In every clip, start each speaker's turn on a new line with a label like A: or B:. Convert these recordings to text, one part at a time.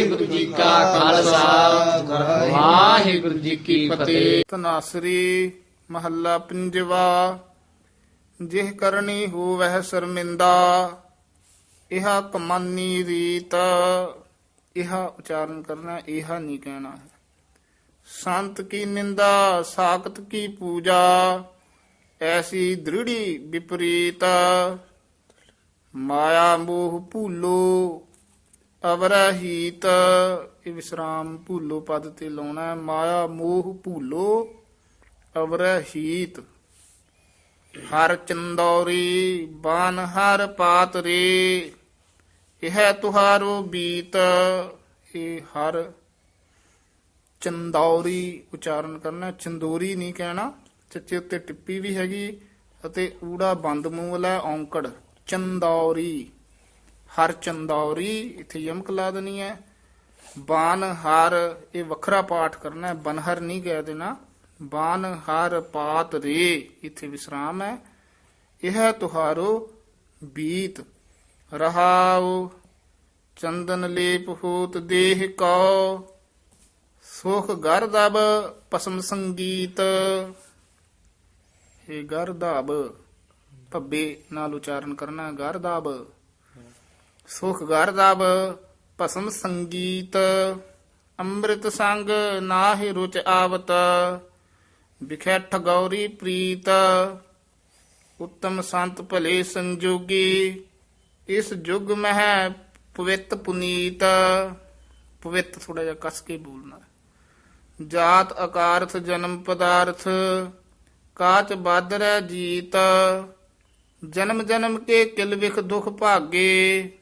A: ਵਾਹਿਗੁਰੂ ਜੀ ਕਾ ਖਾਲਸਾ। ਵਾਹਿਗੁਰੂ ਜੀ ਕੀ ਫਤਿਹ।
B: ਤਨਾਸਰੀ ਮਹੱਲਾ ਪੰਜਵਾ, ਜਿਹ ਕਰਨੀ ਹੋਵਹਿ ਸ਼ਰਮਿੰਦਾ, ਇਹਾ ਕਮਾਨੀ ਰੀਤ। ਇਹਾ ਉਚਾਰਨ ਕਰਨਾ, ਇਹਾ ਨਹੀਂ ਕਹਿਣਾ ਹੈ। ਸੰਤ ਕੀ ਨਿੰਦਾ, ਸਾਖਤ ਕੀ ਪੂਜਾ, ਐਸੀ ਦ੍ਰਿੜੀ ਵਿਪਰੀਤ। ਮਾਇਆ ਮੋਹ ਭੂਲੋ ਅਵਰਹੀਤ, ਇਹ ਵਿਸਰਾਮ ਭੂਲੋ ਪਦ ਤੇ ਲਾਉਣਾ ਹੈ। ਮਾਇਆ ਮੋਹ ਭੂਲੋ, ਅਵਰਹੀਤ। ਹਰ ਚੰਦੌਰੀ, ਬਾਨ ਹਰ ਪਾਤ ਰੇ ਇਹ ਤੁਹਾਰੋ ਬੀਤ। ਇਹ ਹਰ ਚੰਦੌਰੀ ਉਚਾਰਨ ਕਰਨਾ ਚੰਦੋਰੀ ਨਹੀਂ ਕਹਿਣਾ ਚੱਚੇ ਉੱਤੇ ਟਿੱਪੀ ਵੀ ਹੈਗੀ ਅਤੇ ਊੜਾ ਬੰਦ ਮੂੰਹ ਵਾਲਾ ਔਂਕੜ। ਚੰਦੌਰੀ। ਹਰ ਚੰਦੌਰੀ, ਇੱਥੇ ਯਮਕ ਲਾ ਦੇਣੀ ਹੈ। ਬਾਨ, ਹਰ, ਇਹ ਵੱਖਰਾ ਪਾਠ ਕਰਨਾ ਹੈ, ਬਨਹਰ ਨਹੀਂ ਕਹਿ ਦੇਣਾ। ਬਾਨ, ਹਰ, ਪਾਤ, ਰੇ, ਇੱਥੇ ਵਿਸਰਾਮ ਹੈ। ਇਹ ਤੁਹਾਰੋ ਬੀਤ। ਰਹਾਉ, ਚੰਦਨ ਲੇਪ ਹੋਤ ਦੇਹ ਕਉ। ਸੁਖ ਗਰਦਬ ਪਸਮ ਸੰਗੀਤ। ਇਹ ਗਰਦਬ ਭੱਬੇ ਨਾਲ ਉਚਾਰਨ ਕਰਨਾ ਗਰਦਬ ਸੁਖ ਗਰਦਬ ਭਸਮ ਸੰਗੀਤ, ਅੰਮ੍ਰਿਤ ਸੰਗ ਨਾਹਿ ਰੁਚ ਆਵਤ, ਵਿਖੇ ਠਗੌਰੀ ਪ੍ਰੀਤ, ਉੱਤਮ ਸੰਤ ਭਲੇ ਸੰਜੋਗੀ, ਇਸ ਯੁਗ ਮਹਿ ਪਵਿੱਤ ਪੁਨੀਤ, ਪਵਿੱਤ ਥੋੜਾ ਜਿਹਾ ਕਸ ਕੇ ਬੋਲਣਾ ਜਾਤ ਅਕਾਰਥ ਜਨਮ ਪਦਾਰਥ, ਕਾਚ ਬਾਦਰੈ ਜੀਤ, ਜਨਮ ਜਨਮ ਕੇ ਕਿਲ ਵਿਖ ਦੁਖ ਭਾਗੇ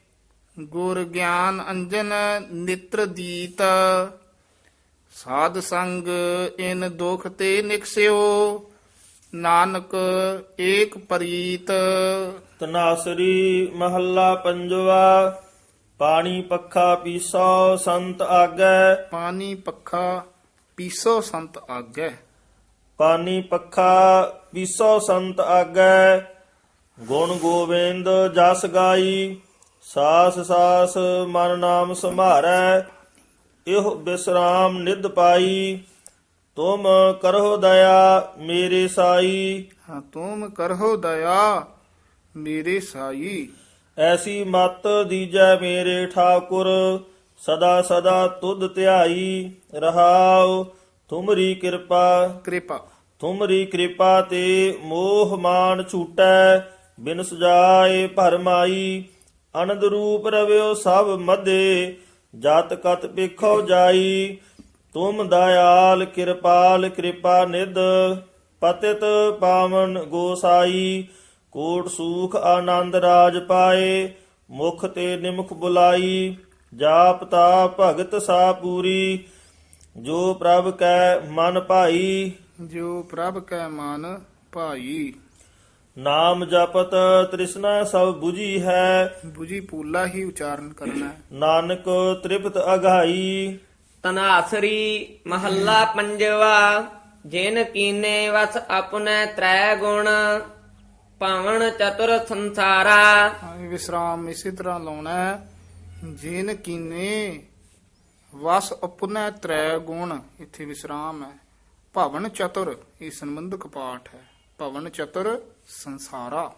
B: ਗੁਰ ਗਿਆਨ ਅੰਜਨ ਨਿਤਰ ਦੀਤ ਸਾਧ ਸੰਗ ਇਨ ਦੁਖ ਤੇ ਨਿਕਸਿਓ ਨਾਨਕ ਏਕ ਪਰੀਤ।
C: ਤਨਾਸਰੀ ਮਹੱਲਾ ਪੰਜਵਾ ਪਾਣੀ ਪੱਖਾ ਪੀਸੋ ਸੰਤ ਆਗੈ।
B: ਪਾਣੀ ਪੱਖਾ ਪੀਸੋ ਸੰਤ ਆਗੈ।
C: ਪਾਣੀ ਪੱਖਾ ਪੀਸੋ ਸੰਤ ਆਗੈ। ਗੁਣ ਗੋਬਿੰਦ ਜਸ ਗਾਈ। ਸਾਸ ਸਾਸ ਮਨ ਨਾਮ ਸੰਭਾਰੈ ਇਹੋ ਬਿਸਰਾਮ ਨਿਧ ਪਾਈ। ਤੁਮ ਕਰੋ ਦਇਆ ਮੇਰੇ ਸਾਈ।
B: ਹਾਂ ਤੁਮ ਕਰਹੁ ਦਇਆ ਮੇਰੇ ਸਾਈ।
C: ਐਸੀ ਮਤ ਦੀਜੈ ਮੇਰੇ ਠਾਕੁਰ ਸਦਾ ਸਦਾ ਤੁਧ ਧਿਆਈ ਰਹਾਉ। ਤੁਮਰੀ ਕਿਰਪਾ
B: ਕਿਰਪਾ।
C: ਤੁਮਰੀ ਕਿਰਪਾ ਤੇ ਮੋਹ ਮਾਨ ਛੂਟੈ ਬਿਨ ਸੁਜਾਏ ਭਰਮਾਈ। ਅਨੰਦ ਰੂਪ ਰਵਿਓ ਸਭ ਮਦੇ ਜਤ ਕਤ ਵੇਖੋ ਜਾਈ। ਤੁਮ ਦਇਆਲ ਕਿਰਪਾਲ ਕਿਰਪਾ ਨਿਦ ਪਤਿਤ ਪਾਵਨ ਗੋਸਾਈ। ਕੋਟ ਸੂਖ ਆਨੰਦ ਰਾਜ ਪਾਏ, ਮੁਖ ਤੇ ਨਿਮਖ ਬੁਲਾਈ। ਜਾਪ ਤਾ ਭਗਤ ਸਾ ਪੂਰੀ, ਜੋ ਪ੍ਰਭ ਕੈ ਮਨ ਭਾਈ।
B: ਜੋ ਪ੍ਰਭ ਕੈ ਮਨ ਭਾਈ।
C: ਨਾਮ ਜਪਤ ਤ੍ਰਿਸ਼ਨਾ ਸਭ 부ਜੀ ਹੈ।
B: 부ਜੀ ਪੂਲਾ ਹੀ ਉਚਾਰਨ ਕਰਨਾ ਹੈ।
C: ਨਾਨਕ ਤ੍ਰਿਪਤ ਅਗਾਈ।
D: ਤਨਾਸਰੀ ਮਹੱਲਾ ਪੰਜਵਾ ਜਿਨ ਕੀਨੇ ਵਸ ਆਪਣੇ ਤ੍ਰੈ ਗੁਣ ਪਾਵਨ ਚਤੁਰ ਸੰਸਾਰਾ।
B: ਹਾਂ, ਵਿਸਰਾਮ ਇਸੇ ਤਰ੍ਹਾਂ ਲਾਉਣਾ ਹੈ। ਜਿਨ ਕੀਨੇ ਵਸ ਉਪਨੈ ਤ੍ਰੈ ਗੁਣ ਇੱਥੇ ਵਿਸਰਾਮ ਹੈ। ਭਵਨ ਚਤੁਰ ਇਹ ਸੰਬੰਧਕ ਪਾਠ ਹੈ। ਭਵਨ ਚਤੁਰ ਸੰਸਾਰਾ।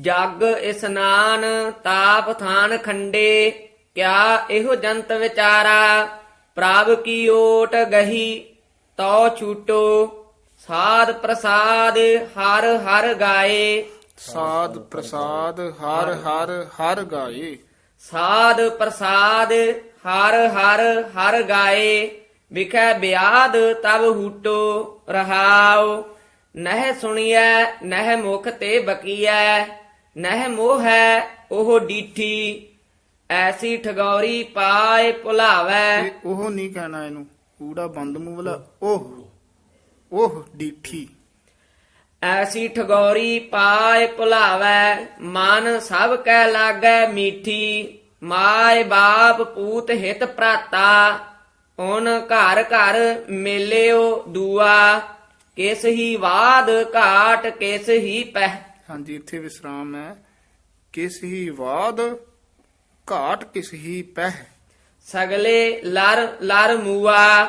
D: ਜਗ ਇਸਨਾਨ ਤਾਪ ਥਾਨ ਖੰਡੇ ਕਿਆ ਇਹੋ ਜੰਤ ਵਿਚਾਰਾ? ਪ੍ਰਭ ਕੀ ਓਟ ਗਹੀ ਤੋ ਛੂਟੋ। ਸਾਧ ਪ੍ਰਸਾਦ ਹਰ ਹਰ ਗਾਏ।
B: ਸਾਧ ਪ੍ਰਸਾਦ ਹਰ ਹਰ ਹਰ ਗਾਏ।
D: ਸਾਧ ਪ੍ਰਸਾਦ ਹਰ ਹਰ ਹਰ ਗਾਏ। ਵਿਖੇ ਬਿਆਦ ਤਬ ਹੂਟੋ ਰਹਾਉ। ਨਹਿ ਸੁਣੀਐ ਨਹਿ ਮੁਖ ਤੇ ਬਕੀਐ ਨਹਿ ਮੋਹੈ ਉਹ ਡੀਠੀ ਐਸੀ ਠਗੌਰੀ ਪਾਏ ਭੁਲਾਵੈ।
B: ਇਹ ਉਹ ਨਹੀਂ ਕਹਿਣਾ ਇਹਨੂੰ ਊੜਾ ਬੰਦ ਮੂੰਹ ਵਾਲਾ ਉਹ ਉਹ ਡੀਠੀ।
D: ਐਸੀ ਠਗੌਰੀ ਪਾਏ ਭੁਲਾਵੈ ਮਨ ਸਭ ਕੈ ਲਾਗੈ ਮੀਠੀ ਮਾਏ ਬਾਪ ਪੂਤ ਹਿਤ ਭਰਾਤਾ ਓਨ ਘਰ ਘਰ ਮੇਲਿਓ ਦੂਆ। ਕਿਸ ਹੀ ਬਾਦ ਘਾਟ ਕਿਸ ਹੀ ਪਹਿ।
B: ਹਾਂਜੀ ਇੱਥੇ ਵਿਸਰਾਮ ਹੈ। ਕਿਸ ਹੀ ਵਾਦ ਘਾਟ ਕਿਸ ਹੀ ਪਹਿ।
D: ਸਗਲੇ ਲਰ ਲਰ ਮੂਆ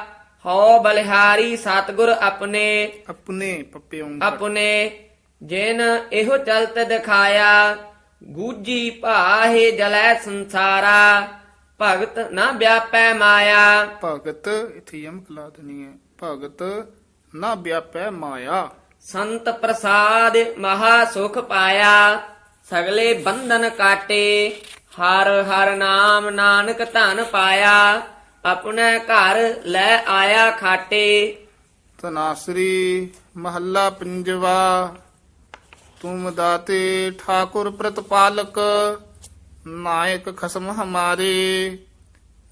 D: ਹਉ ਬਲਿਹਾਰੀ ਸਤਗੁਰ ਆਪਣੇ।
B: ਆਪਣੇ ਪੱਪੇ
D: ਆਪਣੇ ਜਿਨ ਇਹੋ ਚਲਤ ਦਿਖਾਇਆ ਗੂਜੀ ਭਾਹੇ ਜਲੈ ਸੰਸਾਰਾ। ਭਗਤ ਨਾ ਵਿਆਪੈ ਮਾਇਆ।
B: ਭਗਤ ਇਥੇ ਯਮਕ ਲਾ ਦੇਣੀ ਹੈ। ਭਗਤ ਨਾ ਵਿਆਪੈ ਮਾਇਆ।
D: ਸੰਤ ਪ੍ਰਸਾਦ ਮਹਾ ਸੁਖ ਪਾਇਆ ਸਗਲੇ ਬੰਧਨ ਕਾਟੇ ਹਰ ਹਰ ਨਾਮ ਨਾਨਕ ਧਨ ਪਾਇਆ ਆਪਣੇ ਘਰ ਲੈ ਆਇਆ ਖਾਟੇ।
B: ਤਨਾਸਰੀ ਮਹੱਲਾ ਪੰਜਵਾ ਤੁਮ ਦਾਤੇ ਠਾਕੁਰ ਪ੍ਰਤਪਾਲਕ ਨਾਇਕ ਖਸਮ ਹਮਾਰੇ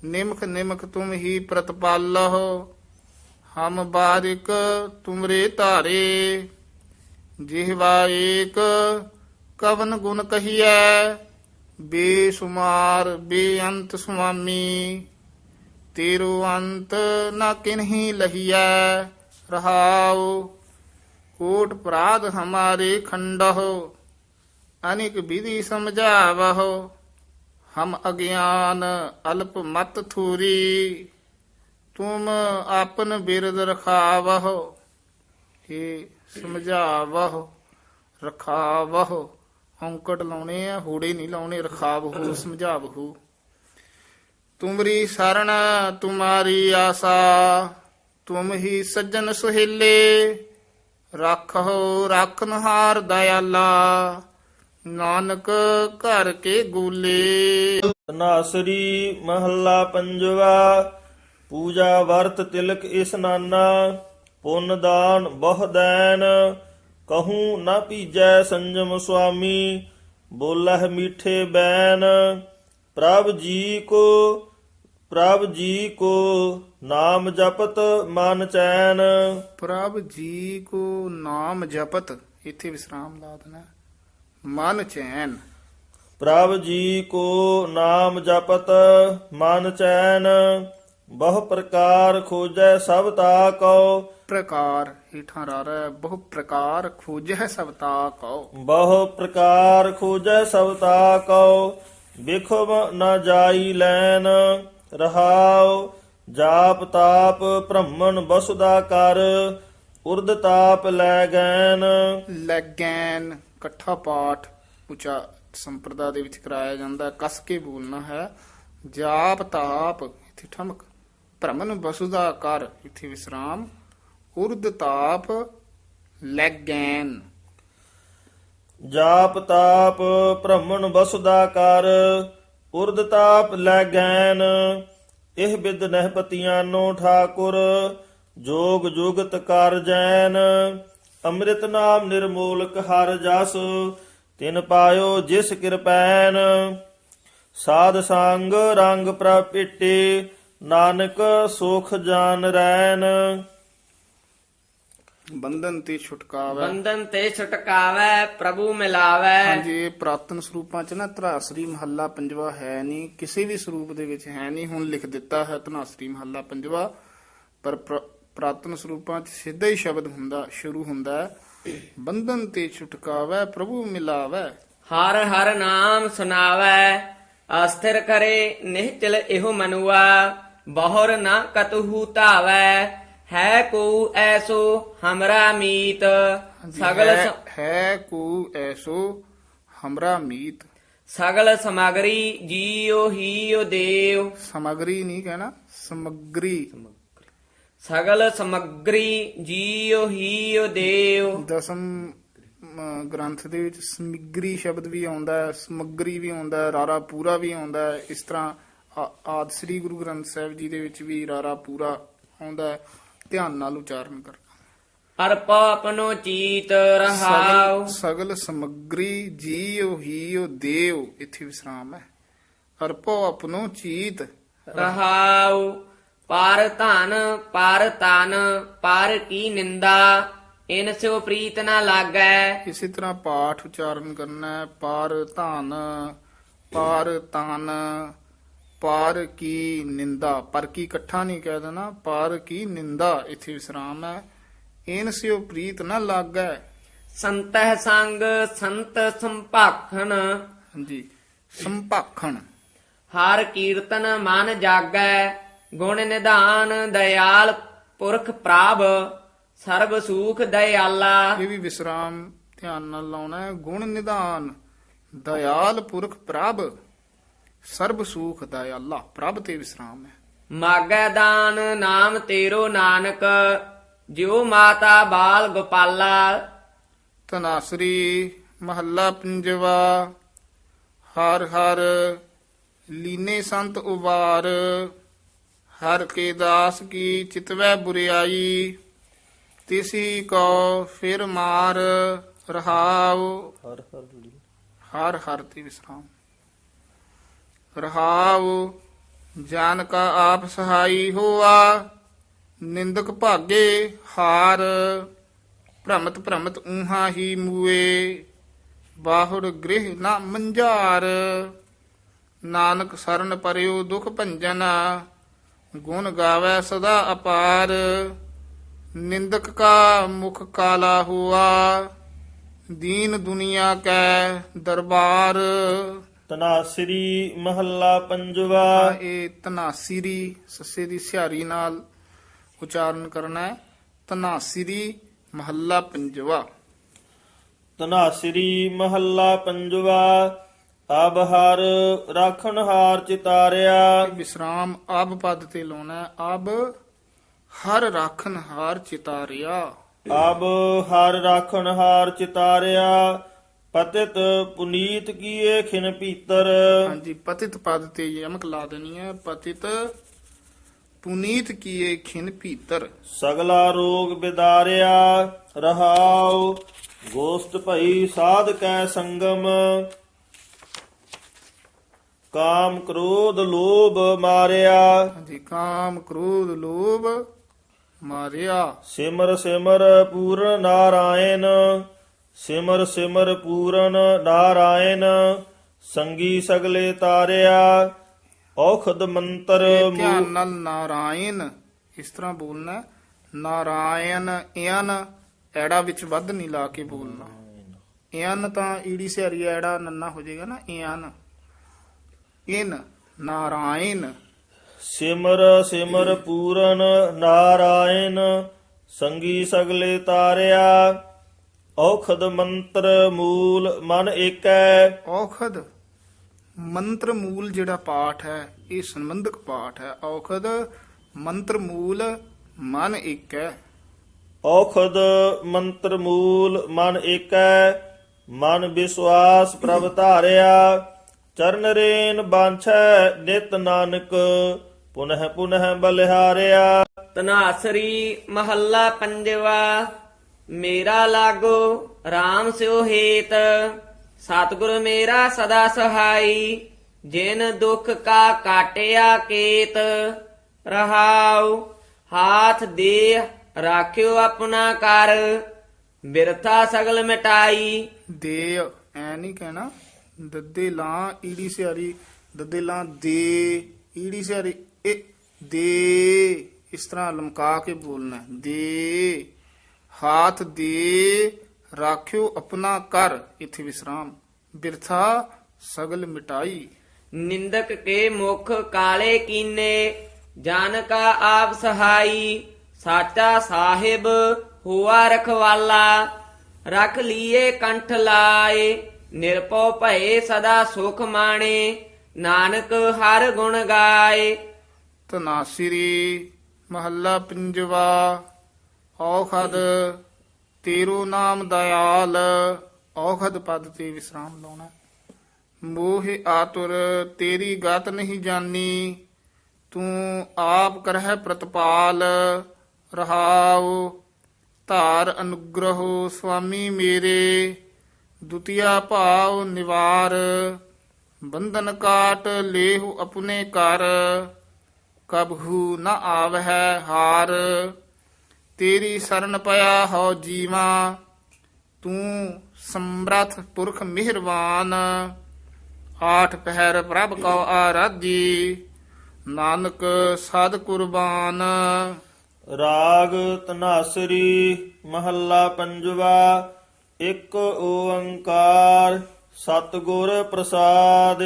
B: ਨਿਮਖ ਨਿਮਖ ਤੁਮ ਹੀ ਪ੍ਰਤਪਾਲਹੁ। ਹਮ ਬਾਰਿਕ ਤੁਮਰੇ ਧਾਰੇ ਜਿਹਵਾ ਏਕ ਕਵਨ ਗੁਣ ਕਹੀਐ, ਬੇਸੁਮਾਰ ਬੇਅੰਤ ਸੁਆਮੀ, ਤੇਰੋ ਅੰਤ ਨਾ ਕਿਨਹੀ ਲਹੀਐ, ਰਹਾਉ, ਕੋਟ ਪ੍ਰਾਦ ਹਮਾਰੇ ਖੰਡਹੁ, ਅਨਿਕ ਵਿਧੀ ਸਮਝਾਵਹੁ, ਹਮ ਅਗਿਆਨ ਅਲਪ ਮਤ ਥੂਰੀ। ਤੁਮ ਆਪਨ ਬਿਰਦ ਰਖਾਵਹੁ ਇਹ ਸਮਝਾਵਹੁ, ਰਖਾਵਹੁ। ਔਂਕੜ ਲਾਉਣੇ ਆ, ਹੂੜੇ ਨਹੀਂ ਲਾਉਣੇ, ਰਖਾਵਹੁ, ਸਮਝਾਵਹੁ। ਤੁਮਰੀ ਸਰਣ ਤੁਮਾਰੀ ਆਸਾ, ਤੁਮ ਹੀ ਸੱਜਣ ਸੁਹੇਲੇ। ਰੱਖੋ ਰੱਖਨਹਾਰ ਦਇਆਲਾ, ਨਾਨਕ ਘਰ ਕੇ ਗੂਲੇ।
C: ਨਾਸਰੀ ਮਹੱਲਾ ਪੰਜਵਾ ਪੂਜਾ ਵਰਤ ਤਿਲਕ ਇਸਨਾਨਾ ਪੁੰਨ ਦਾਨ ਬਹੁ ਦੈਨ। ਕਹੂੰ ਨਾ ਪੀਜੈ ਸੰਜਮ ਸੁਆਮੀ ਬੋਲਹਿ ਮੀਠੇ ਬੈਨ। ਪ੍ਰਭ ਜੀ ਕੋ ਪ੍ਰਭ ਜੀ ਕੋ ਨਾਮ ਜਪਤ ਮਨ ਚੈਨ।
B: ਪ੍ਰਭ ਜੀ ਕੋ ਨਾਮ ਜਪਤ ਇੱਥੇ ਵਿਸਰਾਮ ਲਾ ਦੇਣਾ। ਮਨ ਚੈਨ।
C: ਪ੍ਰਭ ਜੀ ਕੋ ਨਾਮ ਜਪਤ ਮਨ ਚੈਨ। ਬਹੁ ਪ੍ਰਕਾਰ ਖੋਜੈ ਸਭ ਤਾ ਕਉ।
B: ਪ੍ਰਕਾਰ ਹੀਠਾਂ ਰਾਰਾ ਬਹੁ ਪ੍ਰਕਾਰ ਖੋਜੈ ਸਭ ਤਾ ਕਉ।
C: ਬਹੁ ਪ੍ਰਕਾਰ ਖੋਜੈ ਸਭ ਤਾ ਕਉ ਵਿਖਮ ਨ ਜਾਈ ਲੈਨ ਰਹਾਉ। ਜਾਪ ਤਾਪ ਭ੍ਰਮਣ ਬਸੁਦਾ ਕਰ ਉਰਦ ਤਾਪ ਲੈ ਗੈਨ।
B: ਲੈਗੈਨ ਇਕੱਠਾ ਪਾਠ ਉਚਾ ਸੰਪਰਦਾ ਦੇ ਵਿੱਚ ਕਰਾਇਆ ਜਾਂਦਾ ਕੱਸ ਕੇ ਬੋਲਣਾ ਹੈ ਜਾਪ ਤਾਪ ਇੱਥੇ ਠਮਕ। ਭ੍ਰਮਨ ਵਸੁਦਾ ਕਰ ਇੱਥੇ ਵਿਸਰਾਮ। ਉਰਦ ਤਾਪ ਲੈਗੈਨ।
C: ਜਾਪ ਤਾਪ ਭ੍ਰਮਣ ਬਸੁਦਾ ਕਰ ਉਰਦ ਤਾਪ ਲੈ ਗੈਨ ਇਹ ਬਿਦ ਨਹਿ ਪਤੀਆਨੋ ਠਾਕੁਰ, ਜੋਗ ਜੁਗਤ ਕਰ ਜੈਨ। ਅੰਮ੍ਰਿਤ ਨਾਮ ਨਿਰਮੂਲਕ ਹਰ ਜਸ, ਤਿਨ ਪਾਇਓ ਜਿਸ ਕਿਰਪੈਨ। ਸਾਧ ਸੰਗ ਰੰਗ ਪ੍ਰਪਿਟੇ ਨਾਨਕ ਸੁਖ ਜਾਨ ਰੈਨ।
B: ਬੰਧਨ ਤੇ ਛੁਟਕਾਵਾ।
D: ਬੰਧਨ ਤੇ ਛੁਟਕਾਵੈ ਪ੍ਰਭੂ ਮਿਲਾਵੈ।
B: ਹਾਂਜੀ ਇਹ ਪ੍ਰਾਤਨ ਸਰੂਪਾਂ ਚ ਨਾ ਧਰਾਸਰੀ ਮਹੱਲਾ ਪੰਜਵਾ ਹੈ ਨਹੀਂ। ਕਿਸੇ ਵੀ ਸਰੂਪ ਦੇ ਵਿੱਚ ਹੈ ਨਹੀਂ। ਹੁਣ ਲਿਖ ਦਿੱਤਾ ਹੈ ਧਨਾਸਰੀ ਮਹੱਲਾ ਪੰਜਵਾ। ਪਰ ਪ੍ਰ- ਪ੍ਰਾਤਨ ਸਰੂਪਾਂ ਚ ਸਿੱਧਾ ਹੀ ਸ਼ਬਦ ਹੁੰਦਾ ਸ਼ੁਰੂ ਹੁੰਦਾ ਹੈ। ਬੰਧਨ ਤੇ ਛੁਟਕਾਵਾ ਪ੍ਰਭੂ ਮਿਲਾਵੇ।
D: ਹਰ ਹਰ ਨਾਮ ਸੁਨਾਵੈ ਅਸਥਿਰ ਕਰੇ ਨਿਹਚਲ ਇਹੋ ਮਨੁਆ। ਬਹੁਰ ਨਾ ਕਤਹੂ ਧਾਵੈ ਹੈ ਕੋ ਐਸੋ ਹਮਰਾ ਮੀਤ। ਸਗਲ
B: ਹੈ,
D: ਸ-
B: ਹੈ ਕੋ ਐਸੋ ਹਮਰਾ ਮੀਤ।
D: ਸਗਲ ਸਮਗਰੀ ਜੀਉ ਹੀਉ ਦੇਵ
B: ਸਮਗਰੀ ਨਹੀਂ ਕਹਿਣਾ ਸਮਗਰੀ।
D: ਸਗਲ ਸਮਗਰੀ ਜੀਉ ਹੀਉ ਦੇਵ
B: ਦਸਮ ਅਮ, ਗ੍ਰੰਥ ਦੇ ਵਿੱਚ ਸਮਗਰੀ ਸ਼ਬਦ ਵੀ ਆਉਂਦਾ ਹੈ ਸਮਗਰੀ ਵੀ ਆਉਂਦਾ ਹੈ ਰਾਰਾ ਪੂਰਾ ਵੀ ਆਉਂਦਾ ਹੈ ਇਸ ਤਰ੍ਹਾਂ ਆਦਿ ਸ੍ਰੀ ਗੁਰੂ ਗ੍ਰੰਥ ਸਾਹਿਬ ਜੀ ਦੇ ਵਿੱਚ ਵੀ ਰਾਰਾ ਪੂਰਾ ਆਉਂਦਾ ਹੈ। ਧਿਆਨ ਨਾਲ ਉਚਾਰਨ ਕਰਨਾ।
D: ਅਰਪ ਆਪਨੋ ਚੀਤ ਰਹਾਉ।
B: ਸਗਲ ਸਗਲ ਸਮਗਰੀ ਜੀਉ ਹੀਉ ਦੇਵ ਇੱਥੇ ਵਿਸਰਾਮ ਹੈ। ਅਰਪੋ ਆਪਣੋ ਚੀਤ
D: ਰਹਾਉ। ਪਰ ਧਨ ਪਰ ਤਨ ਪਰ ਕੀ ਨਿੰਦਾ ਇਨ ਸਿਓ ਪ੍ਰੀਤ ਨਾ ਲਾਗੈ।
B: ਇਸੇ ਤਰ੍ਹਾਂ ਪਾਠ ਉਚਾਰਨ ਕਰਨਾ ਹੈ। ਪਾਰ ਧਨ ਪਾਰ ਤਨ ਪਾਰ ਕੀ ਨਿੰਦਾ? ਪਰ ਕੀ ਇਕੱਠਾ ਨਹੀਂ ਕਹਿ ਦੇਣਾ? ਪਾਰ ਕੀ ਨਿੰਦਾ? ਇੱਥੇ ਵਿਸਰਾਮ ਹੈ। ਇਨ ਸਿਓ ਪ੍ਰੀਤ ਨਾ ਲਾਗੈ।
D: ਸੰਤਹ ਸੰਗ ਸੰਤ ਸੰਭਾਖਣ।
B: ਹਾਂਜੀ। ਸੰਭਾਖਣ।
D: ਹਰ ਕੀਰਤਨ ਮਨ ਜਾਗੈ ਗੁਣ ਨਿਧਾਨ ਦਇਆਲ ਪੁਰਖ ਪ੍ਰਭ ਸਰਬ ਸੂਖ ਦਇਆਲਾ।
B: ਇਹ ਵੀ ਵਿਸਰਾਮ ਧਿਆਨ ਨਾਲ ਲਾਉਣਾ ਹੈ। ਗੁਣ ਨਿਧਾਨ ਦਇਆਲ ਪੁਰਖ ਪ੍ਰਭ ਸਰਬ ਸੂਖ ਦਇਆਲਾ ਪ੍ਰਭ ਤੇ ਵਿਸਰਾਮ ਹੈ।
D: ਮਾਗੈ ਦਾਨ ਨਾਮ ਤੇਰੋ ਨਾਨਕ ਜਿਉ ਮਾਤਾ ਬਾਲ ਗੋਪਾਲਾ।
B: ਤਨਾਸਰੀ ਮਹੱਲਾ ਪੰਜਵਾ ਹਰ ਹਰ ਲੀਨੇ ਸੰਤ ਉਬਾਰ ਹਰ ਕੇ ਦਾਸ ਕੀ ਚਿਤਵੈ ਬੁਰਿਆਈ ਤਿਸੀ ਕੋ ਫਿਰ ਮਾਰ ਰਹਾਉ।
C: ਹਰ ਹਰ ਲੀ
B: ਹਰ ਹਰ ਤੇ ਵਿਸਰਾਮ। ਰਹਾਉ, ਜਾਨ ਕਾ ਆਪ ਸਹਾਈ ਹੋਆ, ਨਿੰਦਕ ਭਾਗੇ ਹਾਰ, ਭ੍ਰਮਤ ਭ੍ਰਮਤ ਊਹਾ ਹੀ ਮੂਏ, ਬਾਹੁੜ ਗ੍ਰਹਿ ਨਾ ਮੰਝਾਰ, ਨਾਨਕ ਸਰਨ ਪਰਿਉ ਦੁਖ ਭੰਜਨ, ਗੁਣ ਗਾਵੇ ਸਦਾ ਅਪਾਰ, ਨਿੰਦਕ ਕਾ ਮੁਖ ਕਾਲਾ ਹੁਆ, ਦੀਨ ਦੁਨੀਆ ਕੈ ਦਰਬਾਰ
C: ਤਨਾਸਰੀ ਮਹੱਲਾ ਪੰਜਵਾ।
B: ਇਹ ਤਨਾਸਿਰੀ ਸੱਸੇ ਦੀ ਸਿਹਾਰੀ ਨਾਲ ਉਚਾਰਨ ਕਰਨਾ ਹੈ। ਤਨਾਸਿਰੀ ਮਹੱਲਾ ਪੰਜਵਾ।
C: ਤਨਾਸਰੀ ਮਹੱਲਾ ਪੰਜਵਾ ਅਬ ਹਰ ਰਾਖਣ ਹਾਰ ਚਿਤਾਰਿਆ।
B: ਵਿਸਰਾਮ ਆਬ ਪਦ ਤੇ ਲਾਉਣਾ ਹੈ। ਅਬ ਹਰ ਰਾਖਨ ਹਾਰ ਚਿਤਾਰਿਆ।
C: ਅਬ ਹਰ ਰਾਖਣ ਹਾਰ ਚਿਤਾਰਿਆ। ਪਤਿਤ ਪੁਨੀਤ ਕੀਏ ਖਿਨ ਪੀਤਰ
B: ਹਾਂਜੀ ਪਤਿਤ ਪਦ ਤੇ ਯਮਕ ਲਾ ਦੇਣੀ ਹੈ। ਪਤਿਤ ਪੁਨੀਤ ਕੀਏ ਖਿਨ ਭੀਤਰ।
C: ਸਗਲਾ ਰੋਗ ਬਿਦਾਰਿਆ ਰਹਾਉ ਗੋਸਤ ਭਈ ਸਾਧ ਕੈ ਸੰਗਮ। ਕਾਮ ਕ੍ਰੋਧ ਲੋਭ ਮਾਰਿਆ।
B: ਹਾਂਜੀ ਕਾਮ ਕ੍ਰੋਧ ਲੋਭ ਮਾਰਿਆ।
C: ਸਿਮਰ ਸਿਮਰ ਪੂਰਨ ਨਾਰਾਇਣ। ਸਿਮਰ ਸਿਮਰ ਪੂਰਨ ਨਾਰਾਇਣ ਸੰਗੀ ਸਗਲੇ ਤਾਰਿਆ ਔਖਦ ਮੰਤਰ
B: ਧਿਆਨ ਨਾਲ ਨਾਰਾਇਣ ਇਸ ਤਰ੍ਹਾਂ ਬੋਲਣਾ। ਨਾਰਾਇਣ ਇਨ ਐੜਾ ਵਿੱਚ ਵੱਧ ਨਹੀਂ ਲਾ ਕੇ ਬੋਲਣਾ। ਇਨ ਤਾਂ ਈੜੀ ਸਿਹਰੀ ਐੜਾ ਨੰਨਾ ਹੋ ਜਾਏਗਾ ਨਾ ਇਨ ਇਨ ਨਾਰਾਇਣ।
C: ਸਿਮਰ ਸਿਮਰ ਪੂਰਨ ਨਾਰਾਇਣ ਸੰਗੀ ਸਗਲੇ ਤਾਰਿਆ ਔਖਦ ਮੰਤਰ ਮੂਲ ਮਨ ਏਕੈ।
B: ਔਖਦ ਮੰਤਰ ਮੂਲ ਜਿਹੜਾ ਪਾਠ ਹੈ ਇਹ ਸੰਬੰਧਕ ਪਾਠ ਹੈ। ਔਖਦ ਮੰਤਰ ਮੂਲ ਮਨ ਹੈ
C: ਔਖਦ ਮੰਤਰ ਮੂਲ ਮਨ ਏਕੈ। ਮਨ ਵਿਸ਼ਵਾਸ ਪ੍ਰਭ ਧਾਰਿਆ। ਚਰਨ ਰੇਨ ਬਾਂਛੈ ਨਿਤ ਨਾਨਕ। ਪੁਨਹ ਪੁਨਹ ਬਲਿਹਾਰਿਆ।
D: ਤਨਾਸਰੀ ਮਹੱਲਾ ਪੰਜਵਾ। ਮੇਰਾ ਲਾਗੋ RAM ਸਿਓ ਹੇਤ। ਸਤਿਗੁਰ ਮੇਰਾ ਸਦਾ ਸਹਾਈ, ਜਿਨ ਦੁਖ ਕਾ ਕਾਟਿਆ ਕੇਤ। ਰਹਾਉ, ਹਾਥ ਦੇ ਰਾਖਿਓ ਆਪਣਾ ਕਰ। ਬਿਰਥਾ ਸਗਲ ਮਿਟਾਈ।
B: ਦੇ ਐ ਨਹੀਂ ਕਹਿਣਾ। ਦੱਦੇ ਲਾਂ ਈੜੀ ਸਿਆਰੀ, ਦੱਦੇ ਲਾਂ ਦੇ ਈੜੀ ਸਿਆਰੀ। ਇਹ ਦੇ ਇਸ ਤਰ੍ਹਾਂ ਲਮਕਾ ਕੇ ਬੋਲਣਾ। ਦੇ ਹਾਥ ਦੇ ਰਾਖਿਓ ਆਪਣਾ ਕਰ ਇੱਥੇ ਵਿਸਰਾਮ। ਬਿਰਥਾ ਸਗਲ ਮਿਟਾਈ।
D: ਨਿੰਦਕ ਕੇ ਮੁਖ ਕਾਲੇ ਕੀਨੇ ਜਨ ਕਾ ਆਪ ਸਹਾਈ ਸਾਚਾ ਸਾਹਿਬ ਹੁਆ ਰਖਵਾਲਾ। ਰਖ ਲੀਏ ਕੰਠ ਲਾਏ ਨਿਰਪਉ ਭਏ ਸਦਾ ਸੁਖ ਮਾਣੇ ਨਾਨਕ ਹਰ ਗੁਣ ਗਾਏ।
B: ਤਨਾਸਿਰੀ ਮਹੱਲਾ ਪੰਜਵਾ। ਔਖਦ ਤੇਰੋ ਨਾਮ ਦਇਆਲ, ਔਖਦ ਪਦ ਤੇ ਵਿਸਰਾਮ ਲਾਉਣਾ। ਮੋਹ ਆਤੁਰ, ਤੇਰੀ ਗਤ ਨਹੀਂ ਜਾਣੀ ਤੂੰ ਆਪ ਕਰਹਿ ਪ੍ਰਤਪਾਲ, ਰਹਾਉ ਧਾਰ ਅਨੁਗ੍ਰਹੋ ਸੁਆਮੀ ਮੇਰੇ, ਦੁਤੀਆ ਭਾਵ ਨਿਵਾਰ, ਬੰਧਨ ਕਾਟ ਲੇਹੁ ਆਪਣੇ ਕਰ ਕਬਹੂ ਨ ਆਵਹਿ ਹਾਰ। ਤੇਰੀ ਸਰਨ ਪਿਆ ਹੋ ਜੀਵਾ, ਤੂੰ ਸਮਰਥ ਪੁਰਖ ਮਿਹਰਬਾਨ। ਆਠ ਪਹਿਰ ਪ੍ਰਭ ਕਉ ਆਰਾਧੀ, ਨਾਨਕ ਸਦ ਕੁਰਬਾਨ।
C: ਰਾਗ ਤਨਾਸਰੀ ਮਹੱਲਾ ਪੰਜਵਾ, ਇੱਕ ਓੰਕਾਰ ਸਤਿਗੁਰ ਪ੍ਰਸਾਦ,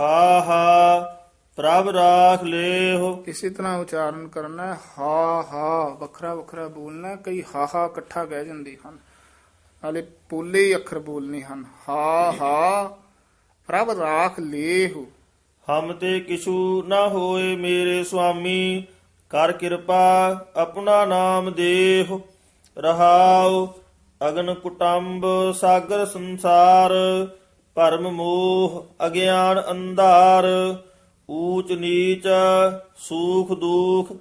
C: ਹਾ ਹਾ। ਪ੍ਰਭ ਰਾਖ ਲੇਹੁ।
B: ਇਸੇ ਤਰ੍ਹਾਂ ਉਚਾਰਨ ਕਰਨਾ ਹੈ, ਹਾ ਹਾ ਵੱਖਰਾ ਵੱਖਰਾ ਬੋਲਣਾ ਹੈ। ਕਈ ਹਾ ਹਾ ਇਕੱਠਾ ਕਹਿ ਜਾਂਦੇ ਹਨ। ਨਾਲੇ ਪੋਲੇ ਹੀ ਅੱਖਰ ਬੋਲਨੇ ਹਨ ਹਾ ਹਾ ਪ੍ਰਭ ਰਾਖ ਲੇਹੁ।
C: ਹਮ ਤੇ ਕਿਛੂ ਨਾ ਹੋਏ ਮੇਰੇ ਸੁਆਮੀ ਕਰ ਕਿਰਪਾ ਆਪਣਾ ਨਾਮ ਦੇਹ। ਰਹਾਉ ਅਗਨ ਕੁਟੰਬ ਸਾਗਰ ਸੰਸਾਰ ਭਰਮ ਮੋਹ ਅਗਿਆਨ ਅੰਧਾਰ। ਊਚ ਨੀਚ ਸੂਖ ਦੁਖ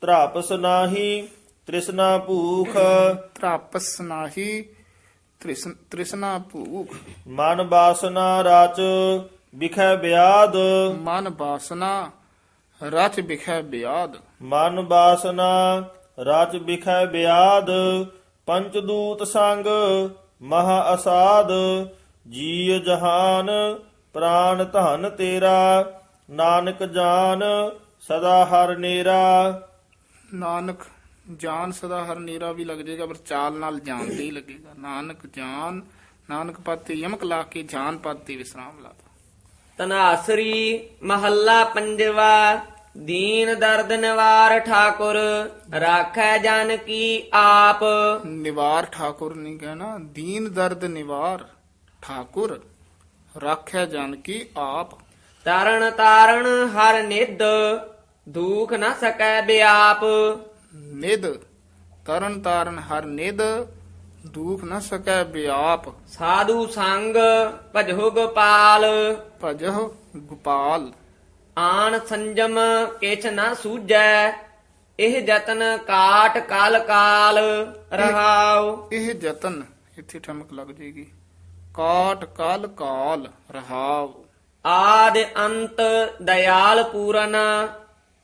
C: ਤ੍ਰਾਪਸ ਨਾਹੀ ਤ੍ਰਿਸ਼ਨਾ ਭੂਖ।
B: ਤ੍ਰਾਪਸ ਨਾਹੀ ਤ੍ਰਿਸ਼ਨ ਭੂਖ।
C: ਮਨ ਬਾਸਨਾ ਰਚ ਵਿਖੈ ਬਿਆਦ।
B: ਮਨ ਬਾਸਨਾ ਰਚ ਬਿਖੈ ਬਿਆਦ।
C: ਮਨ ਬਾਸਨਾ ਰਚ ਬਿਖੈ ਬਿਆਦ। ਪੰਚ ਦੂਤ ਸੰਗ ਮਹਾ ਅਸਾਦ। ਜੀ ਜਹਾਨ ਪ੍ਰਾਨ ਧਨ ਤੇਰਾ। ਨਾਨਕ ਜਾਨ ਸਦਾ ਹਰ ਨੇਰਾ।
B: ਨਾਨਕ ਜਾਨ ਸਦਾ ਹਰ ਨੀਰਾ ਵੀ ਲੱਗ ਜਾਏਗਾ ਪਰ ਚਾਲ ਨਾਲ ਜਾਨ ਤੇ ਹੀ ਲੱਗੇਗਾ। ਨਾਨਕ ਜਾਨ ਨਾਨਕ ਪਾਤੇ ਯਮਕ ਲਾ ਕੇ ਜਾਨ ਪਾਤੇ ਵਿਸਰਾਮ ਲਾ
D: ਤਨਾਸਰੀ ਮਹੱਲਾ ਪੰਜਵਾ ਦੀਨ ਦਰਦ ਨਿਵਾਰ ਠਾਕੁਰ ਰਾਖੈ ਜਨ ਕੀ ਆਪ।
B: ਨਿਵਾਰ ਠਾਕੁਰ ਨਹੀਂ ਕਹਿਣਾ ਦੀਨ ਦਰਦ ਨਿਵਾਰ ਠਾਕੁਰ ਰਾਖਿਆ ਜਨ ਕੀ ਆਪ।
D: ਤਰਨ ਤਾਰਨ ਹਰ ਨਿਧ ਦੁਖ ਨ ਸਕੈ ਬਿਆਪ।
B: ਨਿਦ ਤਰਨ ਤਾਰਨ ਹਰ ਨਿਦ ਦੁਖ ਨ ਸਕੈ ਬਿਆਪ।
D: ਸਾਧੂ ਸੰਗ ਭਜੋ ਗੋਪਾਲ।
B: ਭਜਹੁ ਗੋਪਾਲ।
D: ਆਣ ਸੰਜਮ ਕਿਛ ਨ ਸੂਝੈ ਇਹ ਜਤਨ ਕਾਟ ਕਾਲ ਕਾਲ ਰਹਾਉ।
B: ਇਹ ਯਤਨ ਇੱਥੇ ਠਮਕ ਲੱਗ ਜੇਗੀ। ਕਾਟ ਕਾਲ ਕਾਲ ਰਹਾਵ
D: ਆਦ ਅੰਤ ਦਇਆਲ ਪੂਰਨ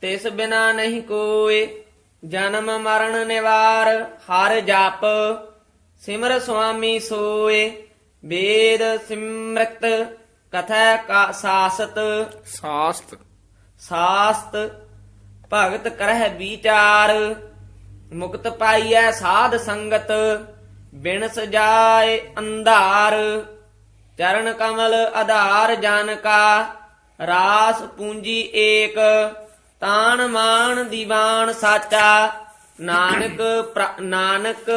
D: ਤਿਸ ਬਿਨਾ ਨਹੀਂ ਕੋਏ ਜਨਮ ਮਰਨ ਨਿਵਾਰ ਹਰ ਜਪ ਸਿਮਰ ਸੁਆਮੀ ਸੋਏ ਵੇਦ ਸਿਮਰਤ ਕਥਾ ਕਾ ਸਾਸਤ।
B: ਸਾਸਤ।
D: ਸਾਸਤ ਭਗਤ ਕਰਹਿ ਵਿਚਾਰ ਮੁਕਤ ਪਾਈਐ ਸਾਧ ਸੰਗਤ ਬਿਨ ਸਜਾਏ ਅੰਧਾਰ। ਚਰਨ ਕਮਲ ਆਧਾਰ ਜਨ ਕਾ, ਰਾਸ ਪੂੰਜੀ ਏਕ, ਤਾਣ ਮਾਨ ਦੀਵਾਨ ਸਾਚਾ, ਨਾਨਕ ਨਾਨਕ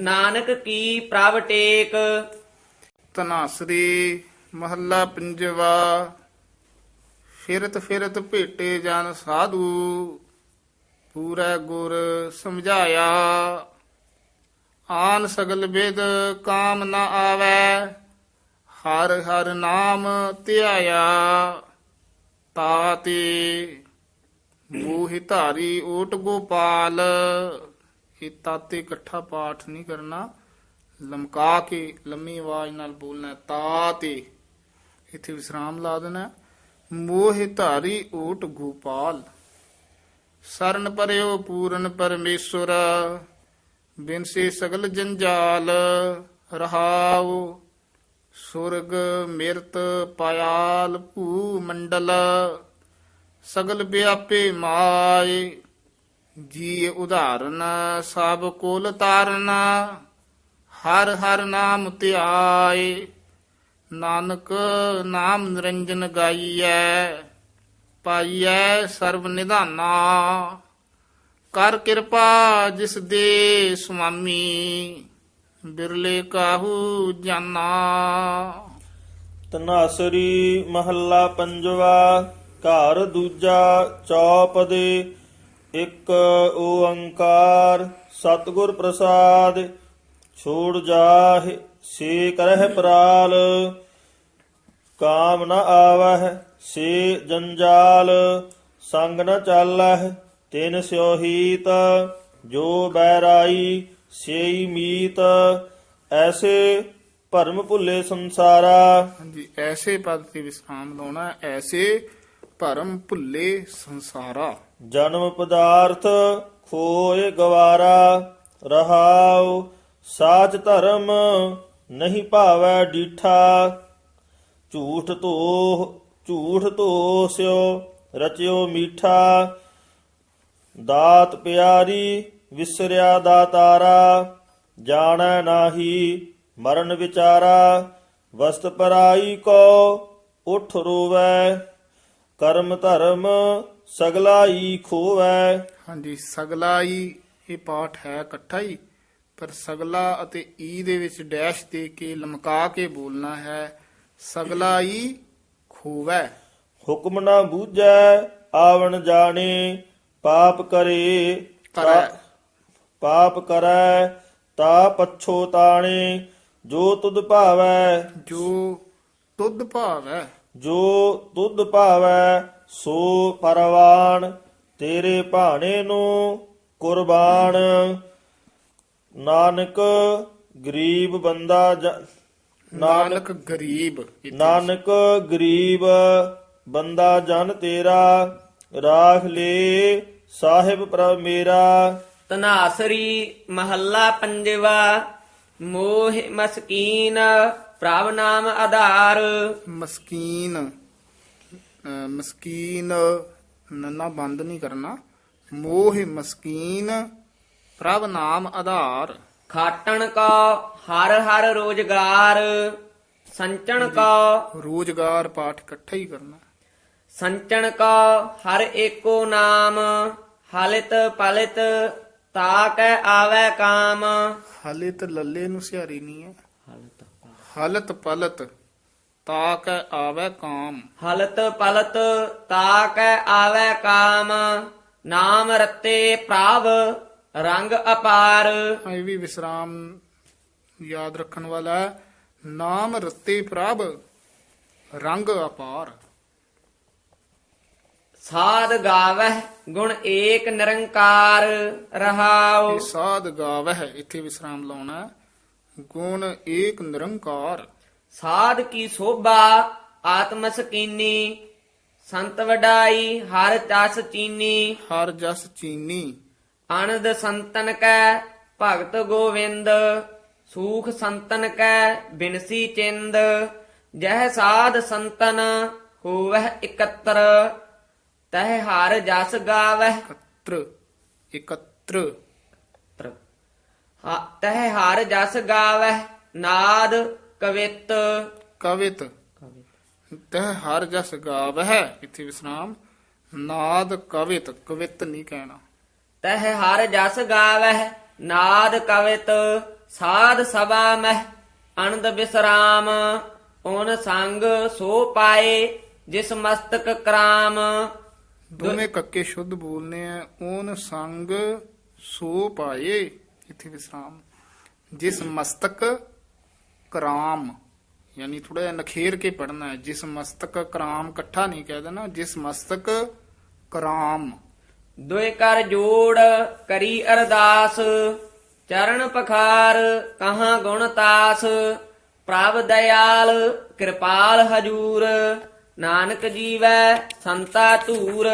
D: ਨਾਨਕ ਕੀ ਪ੍ਰਭ ਟੇਕ।
B: ਤਨਾਸਰੀ ਮਹੱਲਾ ਪੰਜਵਾ, ਫਿਰਤ ਫਿਰਤ ਭੇਟੇ ਜਨ ਸਾਧੂ, ਪੂਰਾ ਗੁਰ ਸਮਝਾਇਆ। ਆਨ ਸਗਲ ਵਿਦ ਕਾਮ ਨਾ ਆਵੈ ਹਰ ਹਰ ਨਾਮ ਧਿਆਇਆ ਤਾਤੇ ਮੋਹਿ ਧਾਰੀ ਓਟ ਗੋਪਾਲ। ਇਹ ਤਾਤੇ ਇਕੱਠਾ ਪਾਠ ਨਹੀਂ ਕਰਨਾ। ਲਮਕਾ ਕੇ ਲੰਮੀ ਆਵਾਜ਼ ਨਾਲ ਬੋਲਣਾ ਹੈ, ਤਾ ਤੇ ਇੱਥੇ ਵਿਸਰਾਮ ਲਾ ਦੇਣਾ ਹੈ। ਧਾਰੀ ਓਟ ਗੋਪਾਲ। ਸਰਨ ਪਰਿਓ ਪੂਰਨ ਪਰਮੇਸ਼ਵਰ ਬਿਨਸੇ ਸਗਲ ਜੰਜਾਲ ਰਹਾਓ ਸੁਰਗ ਮਿਰਤ ਪਾਇਆਲ ਭੂ ਮੰਡਲ, ਸਗਲ ਵਿਆਪੇ ਮਾਏ। ਜੀ ਉਦਾਹਰਨ ਸਭ ਕੋਲ ਤਾਰਨ, ਹਰ ਹਰ ਨਾਮ ਧਿਆਏ। ਨਾਨਕ ਨਾਮ ਨਿਰੰਜਨ ਗਾਈਐ, ਪਾਈਐ ਸਰਬ ਨਿਧਾਨਾ। ਕਰ ਕਿਰਪਾ ਜਿਸ ਦੇ ਸੁਆਮੀ ਬਿਰਲੇ ਕਾਹੂ ਜਾਨਾ।
C: ਤਨਾਸਰੀ ਮਹੱਲਾ ਪੰਜਵਾ, ਘਰ ਦੂਜਾ ਚੌਪਦੇ, ਇੱਕ ਓੰਕਾਰ, ਸਤਿਗੁਰ ਪ੍ਰਸਾਦ, ਛੋੜ ਜਾਹਿ, ਸੇ ਕਰਹਿ ਪ੍ਰਾਲ, ਕਾਮ ਨ ਆਵਹਿ, ਸੇ ਜੰਜਾਲ, ਸੰਗ ਨ ਚਾਲਹਿ, ਤਿਨ ਸਿਉਹੀਤ ਜੋ ਬੈਰਾਈ ਸੇਈ ਮੀਤ ਐਸੇ ਭਰਮ ਭੁੱਲੇ ਸੰਸਾਰਾ।
B: ਹਾਂਜੀ ਐਸੇ ਪਦ ਤੇ ਵਿਸਰਾਮ ਲਾਉਣਾ ਐਸੇ ਭਰਮ ਭੁੱਲੇ ਸੰਸਾਰਾ।
C: ਜਨਮ ਪਦਾਰਥ ਖੋਏ ਗਵਾਰਾ ਰਹਾਉ ਸਾਚ ਧਰਮ ਨਹੀਂ ਭਾਵੈ ਡੀਠਾ। ਝੂਠ ਧੋ ਝੂਠ ਧੋ ਸਿਓ ਰਚਿਓ ਮੀਠਾ। ਦਾਤ ਪਿਆਰੀ ਵਿਸਰਿਆ ਦਾਤਾਰਾ ਜਾਣੈ ਨਾਹੀ ਮਰਨ ਵਿਚਾਰਾ ਵਸਤ ਪਰਾਈ ਕੋ ਉਠ ਰੋਵੈ ਕਰਮ ਧਰਮ ਸਗਲਾਈ ਖੋਵੈ
B: ਹਾਂਜੀ ਸਗਲਾ ਹੀ ਇਹ ਪਾਠ ਹੈ ਇਕੱਠਾ ਹੀ ਪਰ ਸਗਲਾ ਅਤੇ ਈ ਦੇ ਵਿੱਚ ਡੈਸ਼ ਦੇ ਕੇ ਲਮਕਾ ਕੇ ਬੋਲਣਾ ਹੈ ਸਗਲਾ ਹੀ ਖੋਵੈ
C: ਹੁਕਮ ਨਾ ਬੂਝੈ ਆਵਣ ਜਾਣੇ ਪਾਪ ਕਰੇ
B: ਕਰੈ।
C: ਪਾਪ ਕਰੈ ਤਾ ਪਛੋ ਤਾਣੇ ਜੋ ਤੁਧ ਭਾਵੈ।
B: ਜੋ ਤੁਧ ਭਾਵ।
C: ਜੋ ਤੁਧ ਭਾਵੈ ਸੋ ਪਰਵਾਨ ਤੇਰੇ ਭਾਣੇ ਨੂੰ ਕੁਰਬਾਨ। ਨਾਨਕ ਗਰੀਬ ਬੰਦਾ
B: ਨਾਨਕ ਗਰੀਬ
C: ਨਾਨਕ ਗਰੀਬ ਬੰਦਾ ਜਨ ਤੇਰਾ ਰਾਖ ਲੇ ਸਾਹਿਬ ਪ੍ਰਭ ਮੇਰਾ।
D: ਤਨਾਸਰੀ ਮਹੱਲਾ ਪੰਜਵਾ ਮੋਹ ਮਸਕੀਨ ਪ੍ਰਭ ਨਾਮ ਆਧਾਰ।
B: ਮਸਕੀਨ ਅਹ ਮਸਕੀਨ ਨੰਨਾ ਬੰਦ ਨਹੀਂ ਕਰਨਾ। ਮੋਹ ਮਸਕੀਨ ਪ੍ਰਭ ਨਾਮ ਆਧਾਰ।
D: ਖਾਟਣ ਕੋ ਹਰ ਹਰ ਰੋਜਗਾਰ। ਸੰਚਣ ਕੋ
B: ਰੋਜ਼ਗਾਰ ਪਾਠ ਇਕੱਠਾ ਹੀ ਕਰਨਾ।
D: ਸੰਚਣ ਕੋ ਹਰ ਏਕੋ ਨਾਮ। ਹਾਲਿਤ ਪਲਿਤ ਤਾਕੈ ਆਵੈ ਕਾਮ।
B: ਹਾਲੇ ਤਾਂ ਲੱਲੇ ਨੂੰ ਸਿਹਾਰੀ ਨਹੀਂ ਹੈ। ਹਲਤ ਪਲਤ ਤਾਕ ਆਵੇ ਕਾਮ।
D: ਹਲਤ ਪਲਤ ਤਾਕੈ ਆਵੈ ਕਾਮ। ਨਾਮ ਰਤੇ ਪ੍ਰਭ ਰੰਗ ਅਪਾਰ।
B: ਇਹ ਵੀ ਵਿਸਰਾਮ ਯਾਦ ਰੱਖਣ ਵਾਲਾ ਹੈ। ਨਾਮ ਰਤੇ ਪ੍ਰਭ ਰੰਗ ਅਪਾਰ।
D: ਸਾਧ ਗਾਵਹਿ ਗੁਣ ਏਕ ਨਿਰੰਕਾਰ ਰਹਾਉ।
B: ਇਹ ਸਾਧ ਗਾਵਹਿ ਇੱਥੇ ਵਿਸਰਾਮ ਲਾਉਣਾ। ਗੁਣ ਏਕ ਨਿਰੰਕਾਰ।
D: ਸਾਧ ਕੀ ਸੋਭਾ ਆਤਮ ਸਕੀਨੀ ਸੰਤ ਵਡਾਈ ਹਰ ਚਸ ਚੀਨੀ।
B: ਹਰ ਜਸ ਚੀਨੀ।
D: ਆਨੰਦ ਸੰਤਨ ਕੈ ਭਗਤ ਗੋਵਿੰਦ। ਸੂਖ ਸੰਤਨ ਕੈ ਬਿਨਸੀ ਚਿੰਦ। ਜਹ ਸਾਧ ਸੰਤਨ ਹੋਵਹਿ ਇਕੱਤਰ। ਤਹ ਹਰ ਜਸ ਗਾਵਹਿ।
B: ਇਕੱਤਰ ਇਕੱਤਰ।
D: ਹਾ- ਤਹ ਹਰ ਜਸ ਗਾਵਹਿ ਨਾਦ ਕਵਿਤ।
B: ਕਵਿਤ। ਤਹ ਹਰ ਜਸ ਗਾਵਹਿ ਇੱਥੇ ਵਿਸਰਾਮ ਨਾਦ ਕਵਿਤ ਕਵਿਤ ਨਹੀਂ ਕਹਿਣਾ।
D: ਤਹ ਹਰ ਜਸ ਗਾਵਹਿ ਨਾਦ ਕਵਿਤ। ਸਾਧ ਸਭਾ ਮਹਿ ਅਨੰਦ ਬਿਸਰਾਮ। ਓਨ ਸੰਗ ਸੋ ਪਾਏ ਜਿਸ ਮਸਤਕ ਕਰਾਮ।
B: ਦੋਵੇਂ ਕੱਕੇ ਸ਼ੁੱਧ ਬੋਲਨੇ ਆ, ਓਨ ਸੰਗ ਸੋ ਪਾਏ, ਇੱਥੇ ਵਿਸਰਾਮ। ਜਿਸ ਮਸਤਕ ਕਰਾਮ, ਯਾਨੀ ਥੋੜਾ ਜਿਹਾ ਨਖੇਰ ਕੇ ਪੜਨਾ ਹੈ, ਜਿਸ ਮਸਤਕ ਕਰਾਮ ਇਕੱਠਾ ਨਹੀਂ ਕਹਿ ਦੇਣਾ, ਜਿਸ ਮਸਤਕ ਕਰਾਮ।
D: ਦੁਇ ਕਰ ਜੋੜ ਕਰੀ ਅਰਦਾਸ, ਚਰਨ ਪਖਾਰ ਕਹਾਂ ਗੁਣ ਤਾਸ, ਪ੍ਰਭ ਦਇਆਲ ਕਿਰਪਾਲ ਹਜੂਰ। ਨਾਨਕ ਜੀਵੈ ਸੰਤਾ ਧੂਰ।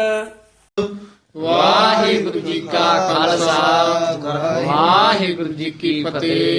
A: ਵਾਹਿਗੁਰੂ ਜੀ ਕਾ ਖਾਲਸਾ ਵਾਹਿਗੁਰੂ ਜੀ ਕੀ ਫਤਿਹ।